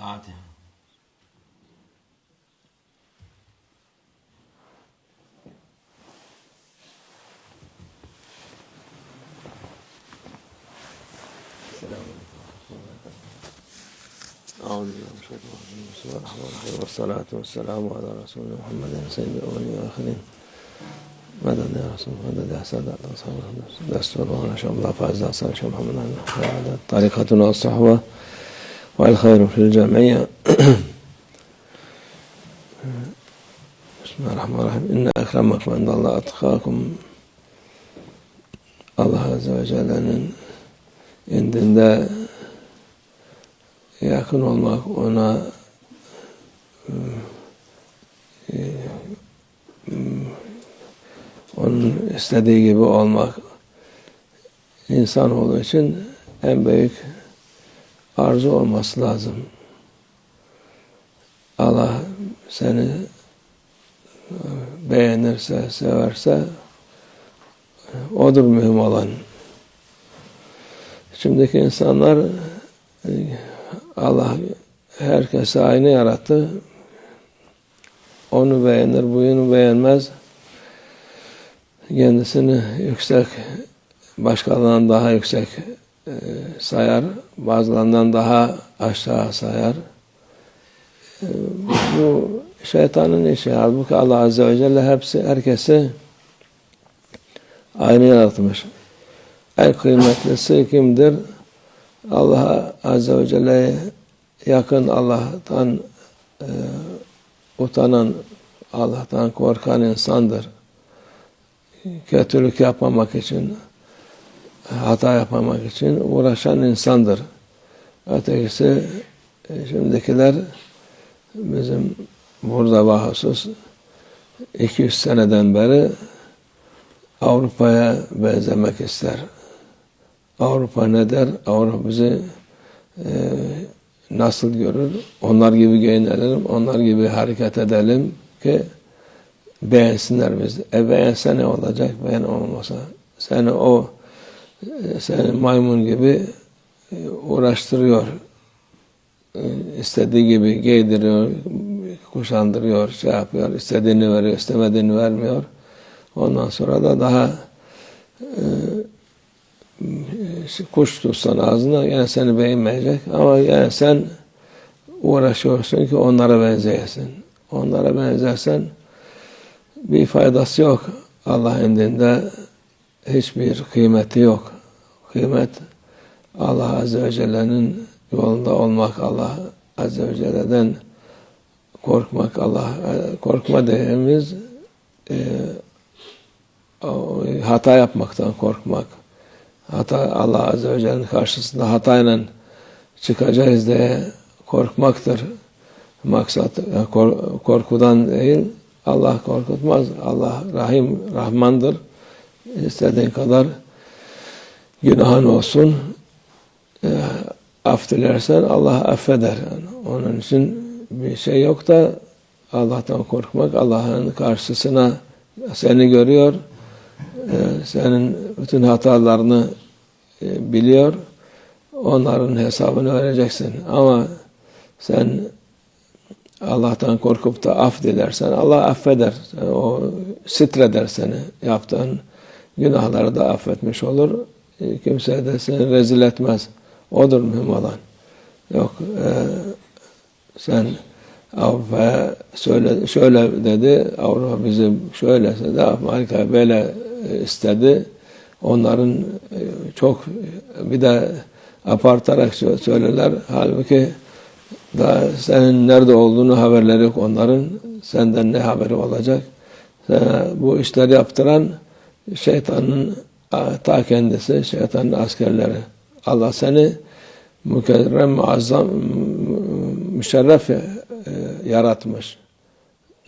Fatiha. أعوذ بالله من الشيطان الرجيم. بسم الله الرحمن الرحيم. والصلاة والسلام على رسول محمد سيد الأولين والآخرين. مدد يا رسول مدد يا سادة أصحاب دستور وأنا شاء الله فاز شاء محمد طريقتنا والصحوة والخير في الجميع بسم الله الرحمن الرحيم إن أكرمكم عند الله أتقاكم Allah Azze ve Celle'nin indinde yakın olmak, ona e, onun istediği gibi olmak insan olduğu için en büyük arzu olması lazım. Allah seni beğenirse, severse odur mühim olan. Şimdiki insanlar Allah herkese aynı yarattı. Onu beğenir, buyunu beğenmez. Kendisini yüksek, başkalarından daha yüksek e, sayar, bazılarından daha aşağı sayar. E, bu şeytanın işi. Halbuki Allah Azze ve Celle hepsi, herkesi aynı yaratmış. En kıymetlisi kimdir? Allah Azze ve Celle'ye yakın Allah'tan e, utanan, Allah'tan korkan insandır. Kötülük yapmamak için, hata yapmamak için uğraşan insandır. Ötekisi e, şimdikiler bizim burada bahusus 200 seneden beri Avrupa'ya benzemek ister. Avrupa ne der? Avrupa bizi e, nasıl görür? Onlar gibi giyinelim, onlar gibi hareket edelim ki beğensinler bizi. E beğense ne olacak? Beğen olmasa. Seni o seni maymun gibi e, uğraştırıyor. E, istediği gibi giydiriyor, kuşandırıyor, şey yapıyor. istediğini veriyor, istemediğini vermiyor. Ondan sonra da daha e, kuş tutsan ağzına yani seni beğenmeyecek ama yani sen uğraşıyorsun ki onlara benzeyesin. Onlara benzersen bir faydası yok. Allah indinde hiçbir kıymeti yok. Kıymet Allah Azze ve Celle'nin yolunda olmak, Allah Azze ve Celle'den korkmak, Allah korkma değerimiz e, hata yapmaktan korkmak. Hata Allah Azze ve Celle'nin karşısında hatayla çıkacağız diye korkmaktır. Maksat korkudan değil, Allah korkutmaz. Allah Rahim, Rahmandır. İstediğin kadar günahın olsun. E, af dilersen Allah affeder. Yani onun için bir şey yok da Allah'tan korkmak, Allah'ın karşısına seni görüyor, e, senin bütün hatalarını e, biliyor, onların hesabını vereceksin. Ama sen Allah'tan korkup da af dilersen Allah affeder. O sitreder seni. Yaptığın günahları da affetmiş olur. E, kimse de seni rezil etmez. Odur mühim olan. Yok e, sen Avrupa söyle, şöyle dedi, Avrupa bizi şöyle dedi, Amerika böyle istedi. Onların çok bir de apartarak söylerler. Halbuki daha senin nerede olduğunu haberleri yok onların. Senden ne haberi olacak? Sana bu işleri yaptıran şeytanın ta kendisi, şeytanın askerleri. Allah seni mükerrem, muazzam, müşerref e, yaratmış.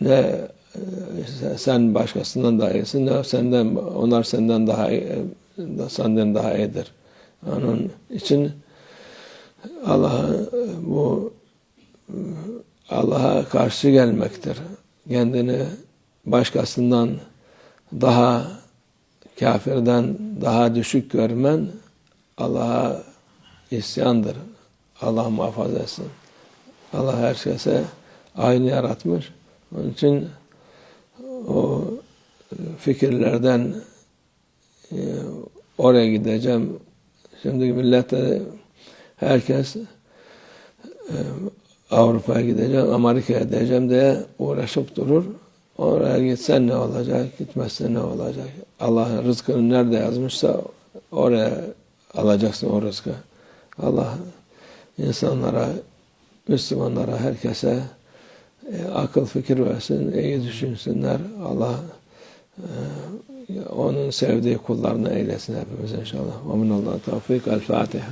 Ne e, sen başkasından daha iyisin, ne senden, onlar senden daha iyi, senden daha iyidir. Onun için Allah bu Allah'a karşı gelmektir. Kendini başkasından daha kafirden daha düşük görmen Allah'a isyandır. Allah muhafaza etsin. Allah herkese aynı yaratmış. Onun için o fikirlerden e, oraya gideceğim. Şimdi millette herkes e, Avrupa'ya gideceğim, Amerika'ya gideceğim diye uğraşıp durur. Oraya gitsen ne olacak, gitmezsen ne olacak? Allah rızkını nerede yazmışsa oraya alacaksın o rızkı. Allah insanlara, Müslümanlara, herkese e, akıl fikir versin, iyi düşünsünler. Allah e, onun sevdiği kullarını eylesin hepimiz inşallah. Ve minallah tevfik. El Fatiha.